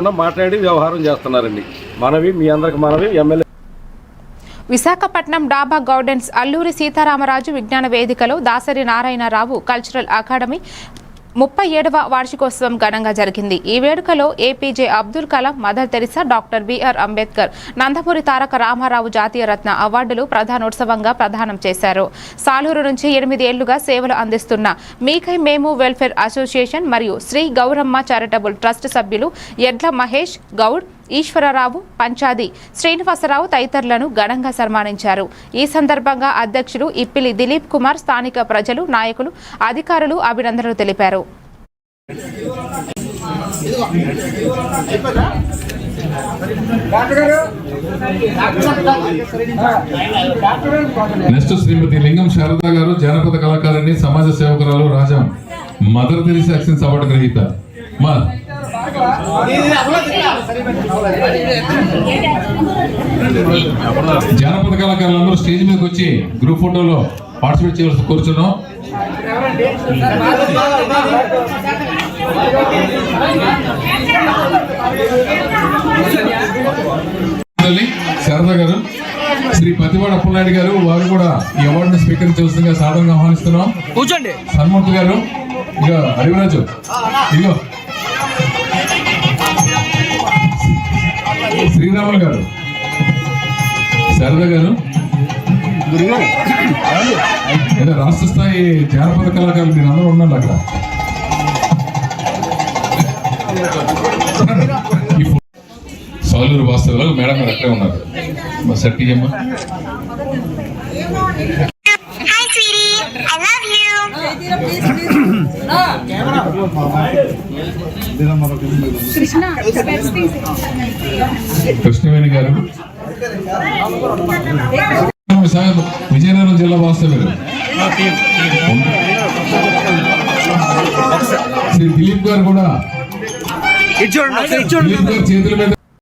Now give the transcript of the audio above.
మాట్లాడి వ్యవహారం చేస్తున్నారండి. మనవి మీ అందరికి మనవి ఎమ్మెల్యే విశాఖపట్నం డాబా గౌడెన్స్ అల్లూరి సీతారామరాజు విజ్ఞాన వేదికలో దాసరి నారాయణరావు కల్చరల్ అకాడమీ ముప్పై ఏడవ వార్షికోత్సవం ఘనంగా జరిగింది. ఈ వేడుకలో APJ Abdul Kalam mother Teresa doctor BR Ambedkar Nandamuri Taraka Ramarao జాతీయ రత్న అవార్డులు ప్రధానోత్సవంగా ప్రదానం చేశారు. సాలూరు నుంచి ఎనిమిది ఏళ్ళుగా సేవలు అందిస్తున్న మీకై మేము వెల్ఫేర్ అసోసియేషన్ మరియు శ్రీ గౌరమ్మ చారిటబుల్ ట్రస్ట్ సభ్యులు ఎడ్ల మహేష్ గౌడ్ ఈశ్వరరావు పంచాది శ్రీనివాసరావు తదితరులను ఘనంగా సన్మానించారు. ఈ సందర్భంగా అధ్యక్షులు ఇప్పిలి దిలీప్ కుమార్ స్థానిక ప్రజలు నాయకులు అధికారులు అభినందనలు తెలిపారు. నెక్స్ట్ శ్రీమతి లింగం శారద గారు జానపద కళాకారిణి సమాజ సేవకురాలు Rajam. Mother Teresa excellence award గ్రహీత. మా జానపద కళాకారులందరూ స్టేజ్ మీదకి వచ్చి గ్రూప్ ఫోటోలో పార్టిసిపేట్ చేయవలసి కోరుచున్నాం. శారద గారు శ్రీ పతివాడ అప్పలనాయుడు గారు వారు కూడా ఈ అవార్డును స్వీకరించవలసిందిగా సాధారణంగా ఆహ్వానిస్తున్నాం. కూర్చోండి. హనుమంతు గారు ఇక హరివరాజు ఇదిగో శ్రీరాములు గారు. శారద గారు. ఏదో రాష్ట్ర స్థాయి జానపద కళాకారులు మీరు అందరూ ఉన్నారు అక్కడ. ఈ సాలూరు వాస్తవాలు మేడం గారు అక్కడే ఉన్నారు. మా సెట్ కృష్ణవేణి గారు. విశాఖ- విజయనగరం జిల్లా వాస్తవ్యులు. శ్రీ దిలీప్ గారు కూడా దిలీప్ గారు చేతుల మీద